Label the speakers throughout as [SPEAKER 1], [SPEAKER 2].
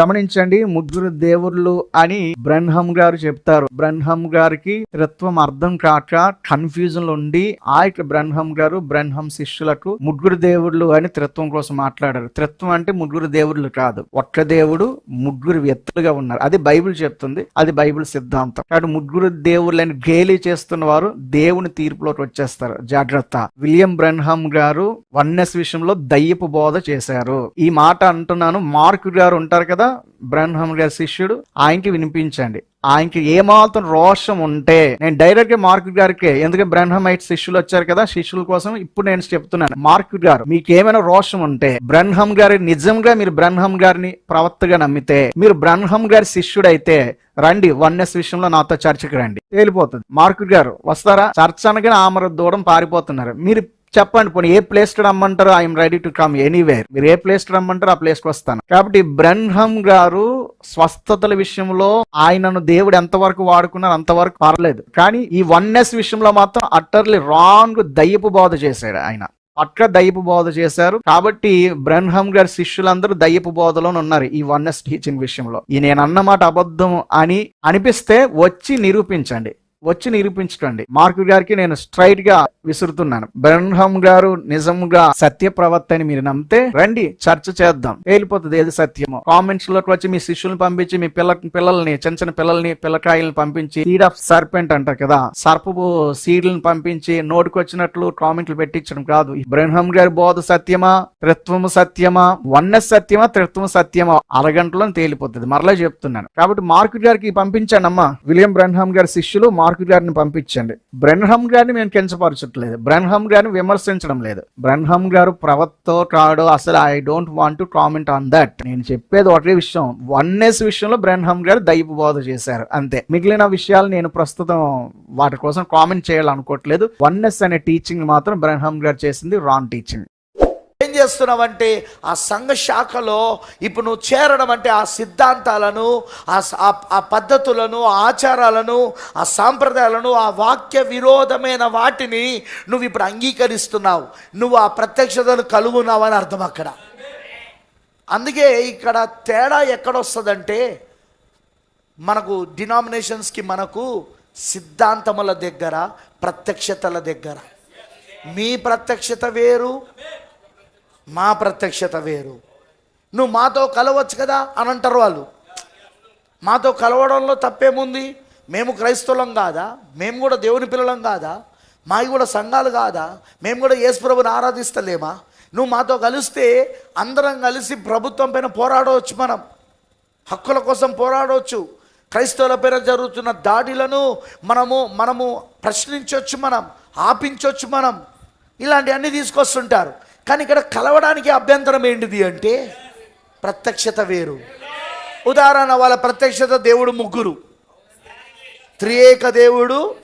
[SPEAKER 1] గమనించండి ముగ్గురు దేవుళ్ళు అని బ్రహ్మం గారు చెప్తారు. బ్రహ్మం గారికి త్రిత్వం అర్థం కాక కన్ఫ్యూజన్లో ఉండి ఆ యొక్క బ్రహ్మం గారు బ్రహ్మం శిష్యులకు ముగ్గురు దేవుళ్ళు అని త్రిత్వం కోసం మాట్లాడారు. త్రిత్వం అంటే ముగ్గురు దేవుళ్ళు కాదు. ఒక్క దేవుడు ముగ్గురు వ్యక్తులుగా ఉన్నారు. అది బైబిల్ చెప్తుంది. అది బైబిల్ సిద్ధాంతం. కాబట్టి ముగ్గురు దేవుళ్ళని గేలి చేస్తున్న వారు దేవుని తీర్పులోకి వచ్చేస్తారు. జాగ్రత్త. విలియం బ్రహ్మం గారు వన్నెస్ విషయంలో దయ్యపు బోధ చేశారు. ఈ మాట అంటున్నాను. మార్కు గారు ఉంటారు కదా బ్రహ్మం గారి శిష్యుడు. ఆయనకి వినిపించండి. ఆయనకి ఏమాత్రం రోషం ఉంటే నేను డైరెక్ట్గా మార్కు గారికి ఎందుకంటే బ్రహ్మమైట్ శిష్యులు వచ్చారు కదా శిష్యుల కోసం ఇప్పుడు నేను చెప్తున్నాను. మార్కు గారు మీకు ఏమైనా రోషం ఉంటే బ్రహ్మం గారి నిజంగా మీరు బ్రహ్మం గారిని ప్రవక్తగా నమ్మితే మీరు బ్రహ్మం గారి శిష్యుడైతే రండి వన్నెస్ విషయంలో నాతో చర్చకి రండి. తేలిపోతుంది. మార్కు గారు వస్తారా? చర్చ అనగానే ఆమర దూడం పారిపోతున్నారు. మీరు చెప్పండి పోనీ ఏ ప్లేస్ రమ్మంటారు? I'm ready to come anywhere. మీరు ఏ ప్లేస్ రమ్మంటారు ఆ ప్లేస్కి వస్తాను. కాబట్టి బ్రహ్మం గారు స్వస్థతల విషయంలో ఆయనను దేవుడు ఎంతవరకు వాడుకున్నారు అంతవరకు పర్లేదు. కానీ ఈ వన్నెస్ విషయంలో మాత్రం అట్టర్లీ రాంగ్ దయ్యపు బోధ చేశాడు ఆయన. పక్క దయ్యపు బోధ చేశారు. కాబట్టి బ్రహ్మం గారి శిష్యులందరూ దయ్యపు బోధలోనే ఉన్నారు ఈ వన్నెస్ టీచింగ్ విషయంలో. ఈ నేను అన్నమాట అబద్ధం అని అనిపిస్తే వచ్చి నిరూపించండి. వచ్చి నిరూపించకండి. మార్కు గారికి నేను స్ట్రైట్గా విసురుతున్నాను. బ్రహ్మం గారు నిజంగా సత్య ప్రవర్తని మీరు నమ్మితే రండి చర్చ చేద్దాం. తేలిపోతుంది ఏది సత్యమో. కామెంట్స్లోకి వచ్చి మీ శిష్యులను పంపించి మీ పిల్ల పిల్లల్ని చిన్న చిన్న పిల్లల్ని పిల్లకాయలను పంపించి సీడ్ ఆఫ్ సర్పెంట్ అంటారు కదా సర్పపు సీడ్లను పంపించి నోటికి వచ్చినట్లు కామెంట్లు పెట్టించడం కాదు. ఈ బ్రహ్మం గారి బోధ సత్యమా? త్రిత్వము సత్యమా? వన్నెస్ సత్యమా? త్రిత్వము సత్యమా? అరగంటలో తేలిపోతుంది. మరలా చెప్తున్నాను. కాబట్టి మార్కు గారికి పంపించాను అమ్మా. విలియం బ్రహ్మం గారి శిష్యులు మార్కు గారిని పంపించండి. బ్రహ్మం గారిని మేము లేదు. బ్రహ్మం గారిని విమర్శించడం లేదు. బ్రహ్మం గారు ప్రవత్తో కాడో అసలు I don't want to comment on that నేను చెప్పేది ఒకటే విషయం. వన్నెస్ విషయంలో బ్రహ్మం గారు దైవ బోధ చేశారు. అంతే. మిగిలిన విషయాలు నేను ప్రస్తుతం వాటి కోసం కామెంట్ చేయాలనుకోవట్లేదు. వన్నెస్ అనే టీచింగ్ మాత్రం బ్రహ్మం గారు చేసింది రాంగ్ టీచింగ్
[SPEAKER 2] చేస్తున్నావంటే ఆ సంఘ శాఖలో ఇప్పుడు నువ్వు చేరడం అంటే ఆ సిద్ధాంతాలను ఆ ఆ- పద్ధతులను ఆచారాలను ఆ సాంప్రదాయాలను ఆ వాక్య విరోధమైన వాటిని నువ్వు ఇప్పుడు అంగీకరిస్తున్నావు. నువ్వు ఆ ప్రత్యక్షతను కలుగున్నావని అర్థం అక్కడ. అందుకే ఇక్కడ తేడా ఎక్కడొస్తుందంటే మనకు డినామినేషన్స్కి మనకు సిద్ధాంతముల దగ్గర ప్రత్యక్షతల దగ్గర. మీ ప్రత్యక్షత వేరు మా ప్రత్యక్షత వేరు. నువ్వు మాతో కలవచ్చు కదా అని అంటారు వాళ్ళు. మాతో కలవడంలో తప్పేముంది? మేము క్రైస్తవులం కాదా? మేము కూడా దేవుని పిల్లలం కాదా? మావి కూడా సంఘాలు కాదా? మేము కూడా యేసుప్రభుని ఆరాధిస్తలేమా? నువ్వు మాతో కలిస్తే అందరం కలిసి ప్రభుత్వం పైన పోరాడవచ్చు మనం. హక్కుల కోసం పోరాడవచ్చు. క్రైస్తవుల పైన జరుగుతున్న దాడులను మనము మనము ప్రశ్నించవచ్చు మనం ఆపించవచ్చు మనం. ఇలాంటివన్నీ తీసుకొస్తుంటారు. కానీ ఇక్కడ కలవడానికి అభ్యంతరం ఏంటిది అంటే ప్రత్యక్షత వేరు. ఉదాహరణ వాళ్ళ ప్రత్యక్షత దేవుడు ముగ్గురు. త్రియేక దేవుడు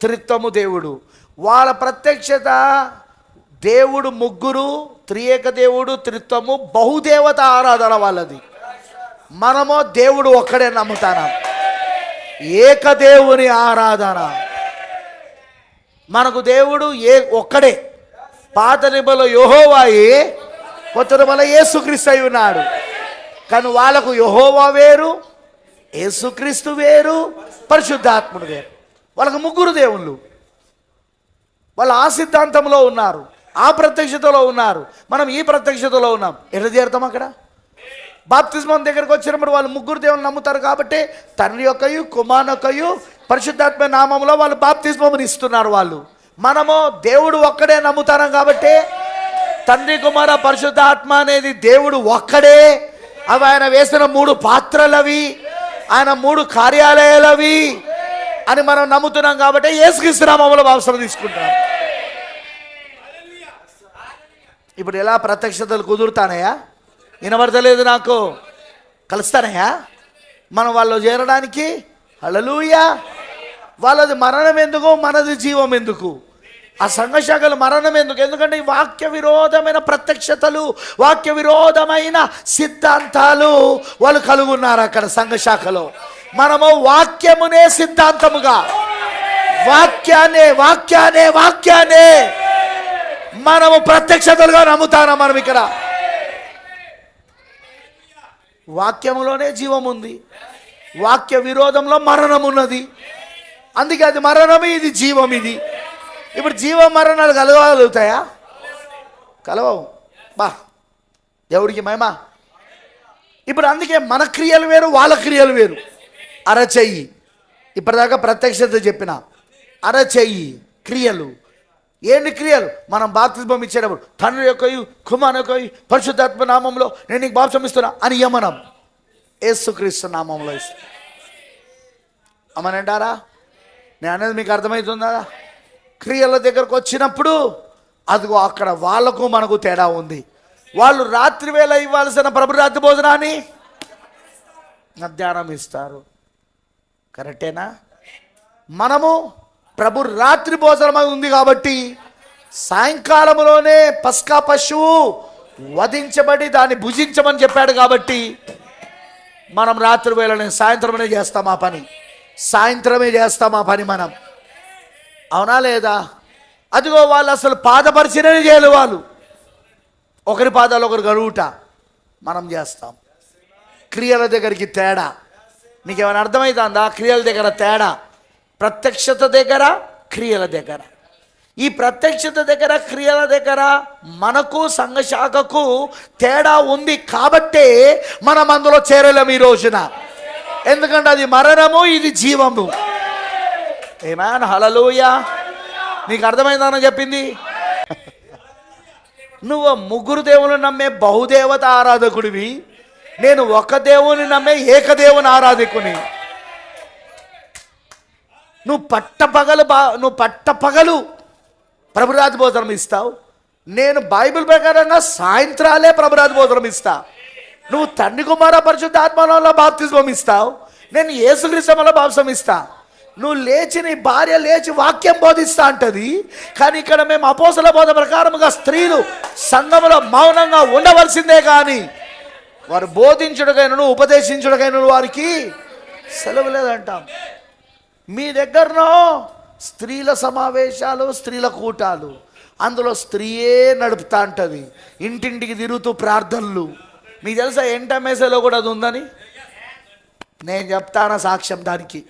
[SPEAKER 2] త్రిత్వము దేవుడు. వాళ్ళ ప్రత్యక్షత దేవుడు ముగ్గురు త్రియేక దేవుడు త్రిత్వము బహుదేవత ఆరాధన వాళ్ళది. మనమో దేవుడు ఒక్కడే నమ్ముతాను? ఏకదేవుని ఆరాధన. మనకు దేవుడు ఏ ఒక్కడే పాత నిబలో యహోవాయి కొత్త నిబల యేసుక్రీస్తు అయి ఉన్నాడు. కానీ వాళ్ళకు యహోవా వేరు యేసుక్రీస్తు వేరు పరిశుద్ధాత్ముడు వేరు. వాళ్ళకు ముగ్గురు దేవుళ్ళు. వాళ్ళు ఆ సిద్ధాంతంలో ఉన్నారు ఆ ప్రత్యక్షతలో ఉన్నారు. మనం ఈ ప్రత్యక్షతలో ఉన్నాం. ఎట్లా చేరుతాం అక్కడ? బాప్తిస్మం దగ్గరకు వచ్చినప్పుడు వాళ్ళు ముగ్గురు దేవుని నమ్ముతారు కాబట్టి తండ్రి యొక్కయు కుమార్ యొక్కయు పరిశుద్ధాత్మ నామంలో వాళ్ళు బాప్తిస్మముని ఇస్తున్నారు వాళ్ళు. మనము దేవుడు ఒక్కడే నమ్ముతాం కాబట్టి తండ్రి కుమార పరిశుద్ధాత్మ అనేది దేవుడు ఒక్కడే. అవి ఆయన వేసిన మూడు పాత్రలవి ఆయన మూడు కార్యాలయాలవి అని మనం నమ్ముతున్నాం కాబట్టి ఏసుక్రీస్తు అవసరం తీసుకుంటాం ఇప్పుడు ఎలా ప్రత్యక్షతలు కుదురుతానయా వినబడతలేదు నాకు. కలుస్తానయా మనం వాళ్ళు చేరడానికి? హల్లెలూయా. వాళ్ళది మరణం ఎందుకు? మనది జీవం ఎందుకు? ఆ సంఘశాఖలు మరణం ఎందుకు? ఎందుకంటే ఈ వాక్య విరోధమైన ప్రత్యక్షతలు వాక్య విరోధమైన సిద్ధాంతాలు వాళ్ళు కలుగున్నారు అక్కడ సంఘశాఖలో. మనము వాక్యమునే సిద్ధాంతముగా. వాక్యానే వాక్యానే వాక్యానే. మనము ప్రత్యక్షతలుగా నమ్ముతారా మనం ఇక్కడ? వాక్యములోనే జీవం ఉంది. వాక్య విరోధంలో మరణం ఉన్నది అందుకే అది మరణమే ఇది జీవం ఇది. ఇప్పుడు జీవ మరణాలు కలవగలుగుతాయా కలవవు. బా దేవుడికి మహిమ. ఇప్పుడు అందుకే మన క్రియలు వేరు వాళ్ళ క్రియలు వేరు. అరచెయ్యి ఇప్పటిదాకా ప్రత్యక్షత చెప్పిన. అరచెయ్యి క్రియలు. ఏంటి క్రియలు? మనం బాప్తిజం ఇచ్చేటప్పుడు తండ్రి యొక్క కుమార్ యొక్క పరిశుద్ధాత్మ నామంలో నేను నీకు బాప్సం ఇస్తున్నా అని యమనం ఏసుక్రీస్తు నామంలో ఇస్తా అమ్మనంటారా? నేను అనేది మీకు అర్థమవుతుందా? క్రియల దగ్గరకు వచ్చినప్పుడు అదిగో అక్కడ వాళ్ళకు మనకు తేడా ఉంది. వాళ్ళు రాత్రి వేళ ఇవ్వాల్సిన ప్రభు రాత్రి భోజనాన్ని మధ్యాహ్నం ఇస్తారు. కరెక్టేనా? మనము ప్రభు రాత్రి భోజనం ఉంది కాబట్టి సాయంకాలంలోనే పస్కా పశువు వధించబడి దాన్ని భుజించమని చెప్పాడు కాబట్టి మనం రాత్రి వేళనే సాయంత్రమే చేస్తాం ఆ పని. సాయంత్రమే చేస్తాం ఆ పని మనం. అవునా లేదా? అదిగో వాళ్ళు అసలు పాదపరిచయనే చేయలు వాళ్ళు. ఒకరి పాదాలు ఒకరు గడువుట. మనం చేస్తాం. క్రియల దగ్గరికి తేడా. మీకు ఏమైనా అర్థమవుతుందా క్రియల దగ్గర తేడా. ప్రత్యక్షత దగ్గర క్రియల దగ్గర. ఈ ప్రత్యక్షత దగ్గర క్రియల దగ్గర మనకు సంఘశాఖకు తేడా ఉంది కాబట్టే మనం అందులో చేరలేము ఈ రోజున. ఎందుకంటే అది మరణము ఇది జీవము. ఏమాన్ హలలోయ నీకు అర్థమైందని చెప్పింది? నువ్వు ముగ్గురు దేవుని నమ్మే బహుదేవత ఆరాధకుడివి. నేను ఒక దేవుని నమ్మే ఏకదేవుని ఆరాధకుని. నువ్వు పట్టపగలు బా నువ్వు పట్టపగలు ప్రభురాజ భోజనం ఇస్తావు. నేను బైబిల్ ప్రకారంగా సాయంత్రాలే ప్రభురాజ భోజనం ఇస్తా. నువ్వు తండ్రి కుమార పరిశుద్ధ ఆత్మలో బాప్తిజం ఇస్తావు. నేను యేసుక్రీస్తులో బాప్సం ఇస్తాను నువ్వు లేచి నీ భార్య లేచి వాక్యం బోధిస్తా అంటది. కానీ ఇక్కడ మేము అపోసల బోధ ప్రకారముగా స్త్రీలు సంఘములో మౌనంగా ఉండవలసిందే కానీ వారు బోధించుడుకైనను ఉపదేశించుడుకైనను వారికి సెలవు లేదంటాం. మీ దగ్గరనో స్త్రీల సమావేశాలు స్త్రీల కూటాలు. అందులో స్త్రీయే నడుపుతా అంటది. ఇంటింటికి తిరుగుతూ ప్రార్థనలు. మీకు తెలుసా ఎంటమేసలో కూడా అది ఉందని? నేను చెప్తాన సాక్ష్యం దానికి.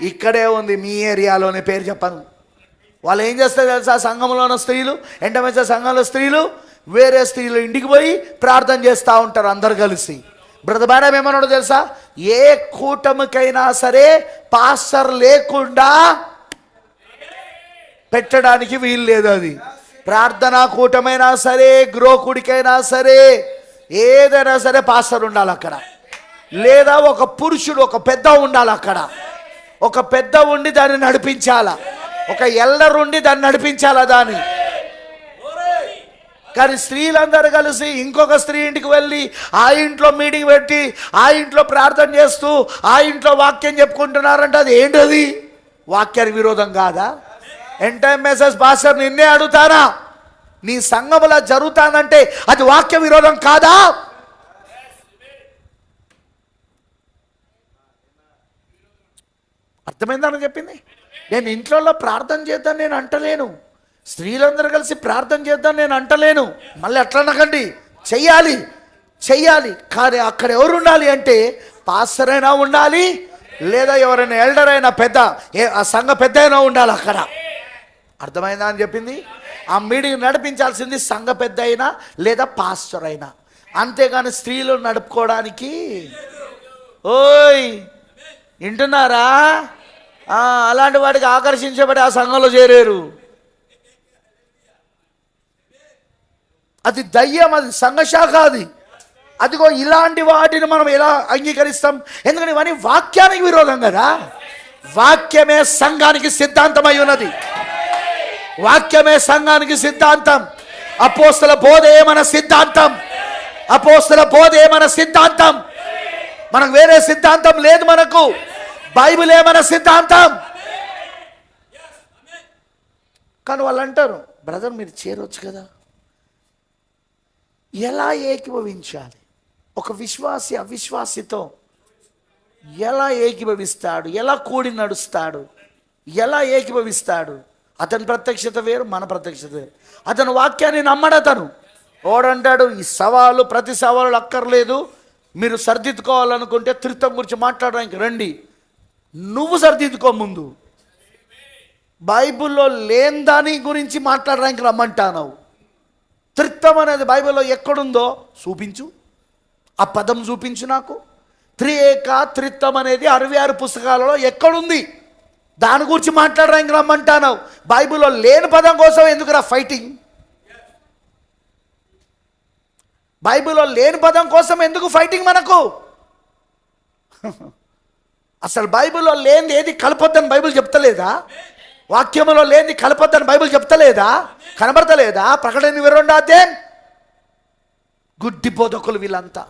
[SPEAKER 2] ఇక్కడే ఉంది మీ ఏరియాలోనే పేరు చెప్పను. వాళ్ళు ఏం చేస్తారు తెలుసా? సంఘంలో ఉన్న స్త్రీలు ఎంటమేస సంఘంలో స్త్రీలు వేరే స్త్రీలు ఇంటికి పోయి ప్రార్థన చేస్తూ ఉంటారు అందరు కలిసి. బ్రదర్ మేడం ఏమన్నాడు తెలుసా? ఏ కూటమికైనా సరే పాస్టర్ లేకుండా పెట్టడానికి వీలు లేదు అది. ప్రార్థనా కూటమైనా సరే గృహకుడికైనా సరే ఏదైనా సరే పాస్టర్ ఉండాలి అక్కడ. లేదా ఒక పురుషుడు ఒక పెద్ద ఉండాలి అక్కడ. ఒక పెద్ద ఉండి దాన్ని నడిపించాలా? ఒక ఎల్లరు ఉండి దాన్ని నడిపించాలా దాన్ని? కానీ స్త్రీలందరూ కలిసి ఇంకొక స్త్రీ ఇంటికి వెళ్ళి ఆ ఇంట్లో మీటింగ్ పెట్టి ఆ ఇంట్లో ప్రార్థన చేస్తూ ఆ ఇంట్లో వాక్యం చెప్పుకుంటున్నారంటే అది ఏంటది? వాక్యానికి విరోధం కాదా? ఎంటైమ్ మెసేజ్ పాస్టర్ నిన్నే అడుగుతానా? నీ సంఘములా జరుగుతానంటే అది వాక్య విరోధం కాదా? అర్థమైందని చెప్పింది? నేను ఇంట్లో ప్రార్థన చేద్దాం నేను అంటలేను. స్త్రీలందరూ కలిసి ప్రార్థన చేద్దాం నేను అంటలేను. మళ్ళీ అట్లా అనకండి. చెయ్యాలి. చెయ్యాలి. కానీ అక్కడ ఎవరు ఉండాలి అంటే పాస్టర్ అయినా ఉండాలి లేదా ఎవరైనా ఎల్డర్ అయినా పెద్ద ఏ ఆ సంఘ పెద్ద అయినా ఉండాలి అక్కడ. అర్థమైందా అని చెప్పింది? ఆ మీటింగ్ నడిపించాల్సింది సంఘ పెద్ద అయినా లేదా పాస్టర్ అయినా. అంతేగాని స్త్రీలు నడుపుకోవడానికి. ఓయ్! వింటున్నారా? అలాంటి వాటికి ఆకర్షించబడి ఆ సంఘంలో చేరారు. అది దయ్యం అది సంఘశాఖ అది. అదిగో ఇలాంటి వాటిని మనం ఎలా అంగీకరిస్తాం? ఎందుకంటే ఇవన్నీ వాక్యానికి విరోధం కదా. వాక్యమే సంఘానికి సిద్ధాంతమై ఉన్నది. వాక్యమే సంఘానికి సిద్ధాంతం. అపోస్తల బోధ మన సిద్ధాంతం? అపోస్తల బోధ మన సిద్ధాంతం? మనకు వేరే సిద్ధాంతం లేదు మనకు. బైబిలే మన సిద్ధాంతం? కానీ వాళ్ళు అంటారు బ్రదర్ మీరు చేరొచ్చు కదా. ఎలా ఏకీభవించాలి? ఒక విశ్వాసి అవిశ్వాసితో ఎలా ఏకీభవిస్తాడు? ఎలా కూడి నడుస్తాడు? ఎలా ఏకీభవిస్తాడు? అతని ప్రత్యక్షత వేరు మన ప్రత్యక్షత వేరు. అతను వాక్యాన్ని నమ్మడతను ఓడంటాడు ఈ సవాలు ప్రతి సవాలు అక్కర్లేదు. మీరు సర్దిద్దుకోవాలనుకుంటే త్రిత్వం గురించి మాట్లాడడానికి రండి. నువ్వు సరిదిద్దుకో ముందు. బైబిల్లో లేని దాని గురించి మాట్లాడడానికి రమ్మంటావు త్రిత్వం అనేది బైబిల్లో ఎక్కడుందో చూపించు. ఆ పదం చూపించు నాకు. త్రియేక త్రిత్వం అనేది అరవై ఆరు పుస్తకాలలో ఎక్కడుంది? దాని గురించి మాట్లాడడానికి రమ్మంటాను బైబిల్లో లేని పదం కోసం ఎందుకురా ఫైటింగ్ బైబిల్లో లేని పదం కోసం ఎందుకు ఫైటింగ్ మనకు? అసలు బైబిల్లో లేనిది ఏది కలపొద్దని బైబిల్ చెప్తలేదా? వాక్యంలో లేనిది కలపొద్దని బైబిల్ చెప్తలేదా? కనబడతలేదా? ప్రకటన ఇరవై గుడ్డి బోధకులు వీళ్ళంతా.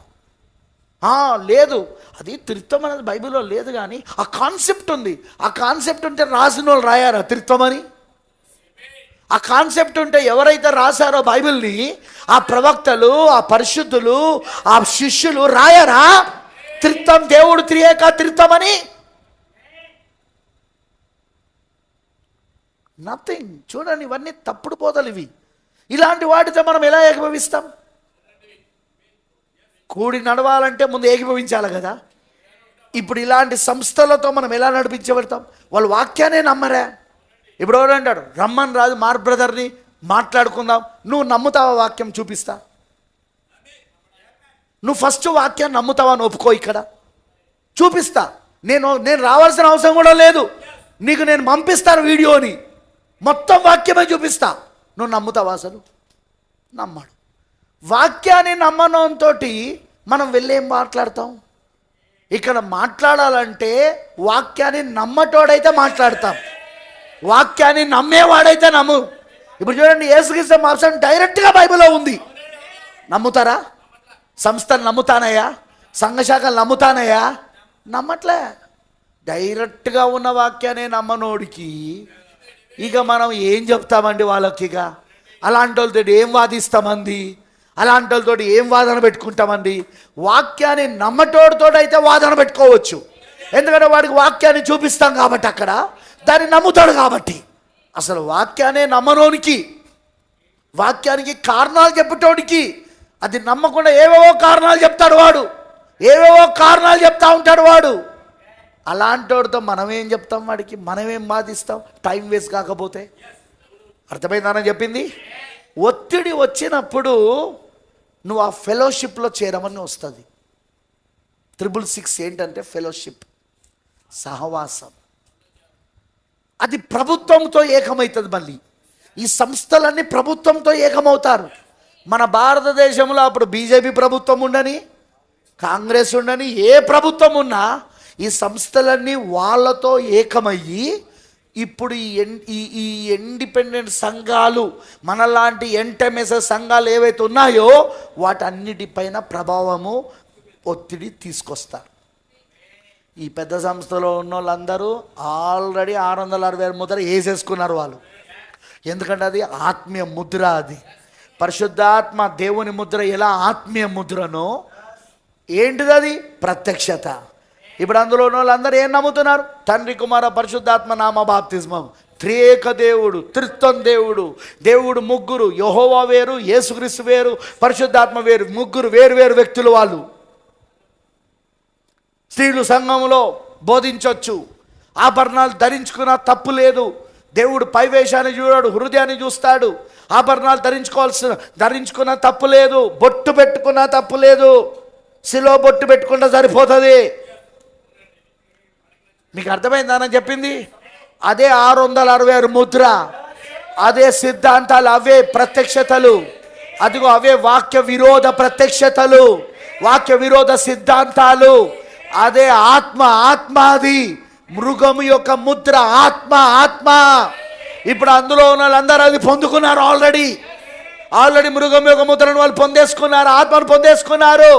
[SPEAKER 2] ఆ, లేదు. అది త్రిత్వం అనేది బైబిల్లో లేదు కానీ ఆ కాన్సెప్ట్ ఉంది. ఆ కాన్సెప్ట్ ఉంటే రాసిన వాళ్ళు రాయారా త్రిత్వం అని ఆ కాన్సెప్ట్ ఉంటే ఎవరైతే రాశారో బైబిల్ని ఆ ప్రవక్తలు ఆ పరిశుద్ధులు ఆ శిష్యులు రాయారా? త్రిత్వం దేవుడు త్రియేక త్రిత్వం అని నథింగ్ చూడండి ఇవన్నీ తప్పుడు పోతలు ఇవి. ఇలాంటి వాటితో మనం ఎలా ఏకీభవిస్తాం? కూడి నడవాలంటే ముందు ఏకీభవించాలి కదా. ఇప్పుడు ఇలాంటి సంస్థలతో మనం ఎలా నడిపించబడతాం? వాళ్ళు వాక్యానే నమ్మరా? ఇప్పుడు ఎవరు అంటాడు? రమ్మని రాదు మార్ బ్రదర్ని మాట్లాడుకుందాం. నువ్వు నమ్ముతావా వాక్యం చూపిస్తా? నువ్వు ఫస్ట్ వాక్యాన్ని నమ్ముతావా అని ఒప్పుకో ఇక్కడ. చూపిస్తా. నేను నేను రావాల్సిన అవసరం కూడా లేదు. నీకు నేను పంపిస్తాను వీడియోని. మొత్తం వాక్యమే చూపిస్తా. నువ్వు నమ్ముతావా అసలు? నమ్మాడు. వాక్యాన్ని నమ్మనంతో మనం వెళ్ళేం మాట్లాడతాం? ఇక్కడ మాట్లాడాలంటే వాక్యాన్ని నమ్మటోడైతే మాట్లాడతాం. వాక్యాన్ని నమ్మేవాడైతే నమ్ము. ఇప్పుడు చూడండి యేసుక్రీస్తు మాంసం డైరెక్ట్గా బైబిల్లో ఉంది. నమ్ముతారా? సంస్థలు నమ్ముతానయ్యా? సంఘశాఖలు నమ్ముతానయ్యా? నమ్మట్లే. డైరెక్ట్గా ఉన్న వాక్యాన్ని నమ్మనోడికి. ఇక మనం ఏం చెప్తామండి వాళ్ళకి ఇక? అలాంటి వాళ్ళతో ఏం వాదిస్తామండి? అలాంటి వాళ్ళతో ఏం వాదన పెట్టుకుంటామండి? వాక్యాన్ని నమ్మటోడితో అయితే వాదన పెట్టుకోవచ్చు. ఎందుకంటే వాడికి వాక్యాన్ని చూపిస్తాం కాబట్టి అక్కడ. దాన్ని నమ్ముతాడు కాబట్టి. అసలు వాక్యాన్ని నమ్మనోనికి వాక్యానికి కారణాలు చెప్పటోడికి అది నమ్మకుండా ఏవేవో కారణాలు చెప్తాడు వాడు. ఏవేవో కారణాలు చెప్తా ఉంటాడు వాడు. అలాంటోడితో మనం ఏం చెప్తాం వాడికి? మనమేం బాధిస్తాం? టైం వేస్ట్ కాకపోతే. అర్థమైందని చెప్పింది? ఒత్తిడి వచ్చినప్పుడు నువ్వు ఆ ఫెలోషిప్లో చేరమని వస్తుంది. త్రిబుల్ సిక్స్ ఏంటంటే ఫెలోషిప్ సహవాసం. అది ప్రభుత్వంతో ఏకమవుతుంది మళ్ళీ. ఈ సంస్థలన్నీ ప్రభుత్వంతో ఏకమవుతారు. మన భారతదేశంలో అప్పుడు బీజేపీ ప్రభుత్వం ఉండని కాంగ్రెస్ ఉండని ఏ ప్రభుత్వం ఉన్నా ఈ సంస్థలన్నీ వాళ్ళతో ఏకమయ్యి ఇప్పుడు ఈ ఎన్ ఈ ఈ ఇండిపెండెంట్ సంఘాలు మనలాంటి ఎంటెంఎస్ఎస్ సంఘాలు ఏవైతే ఉన్నాయో వాటన్నిటిపైన ప్రభావము ఒత్తిడి తీసుకొస్తారు. ఈ పెద్ద సంస్థలో ఉన్న వాళ్ళందరూ ఆల్రెడీ ఆరు వందల అరవై ఆరు ముద్ర వేసేసుకున్నారు వాళ్ళు. ఎందుకంటే అది ఆత్మీయ ముద్ర అది. పరిశుద్ధాత్మ దేవుని ముద్ర ఎలా ఆత్మీయ ముద్రనో ఏంటిది అది ప్రత్యక్షత. ఇప్పుడు అందులో ఉన్న వాళ్ళందరూ ఏం నమ్ముతున్నారు? తండ్రి కుమార పరిశుద్ధాత్మ నామ బాప్తిస్మం. త్రియేక దేవుడు త్రిత్వం దేవుడు దేవుడు ముగ్గురు యహోవా వేరు యేసుక్రీస్తు వేరు పరిశుద్ధాత్మ వేరు ముగ్గురు వేరు వేరు వ్యక్తులు వాళ్ళు. స్త్రీలు సంఘంలో బోధించవచ్చు ఆభరణాలు ధరించుకున్న తప్పు లేదు. దేవుడు పైవేషాన్ని చూడాడు హృదయాన్ని చూస్తాడు. ఆభరణాలు ధరించుకోవాల్సిన ధరించుకున్న తప్పు లేదు బొట్టు పెట్టుకున్న తప్పు లేదు శిలో బొట్టు పెట్టుకుంటే సరిపోతుంది. మీకు అర్థమైందానని చెప్పింది? అదే ఆరు వందల అరవై ఆరు ముద్ర అదే సిద్ధాంతాలు అవే ప్రత్యక్షతలు. అదిగో అవే వాక్య విరోధ ప్రత్యక్షతలు వాక్య విరోధ సిద్ధాంతాలు. అదే ఆత్మ ఆత్మాది మృగము యొక్క ముద్ర ఆత్మ ఆత్మ. ఇప్పుడు అందులో ఉన్న వాళ్ళందరూ అది పొందుకున్నారు ఆల్రెడీ ఆల్రెడీ మృగం యొక్క ముద్రను వాళ్ళు పొందేసుకున్నారు ఆత్మను పొందేసుకున్నారు.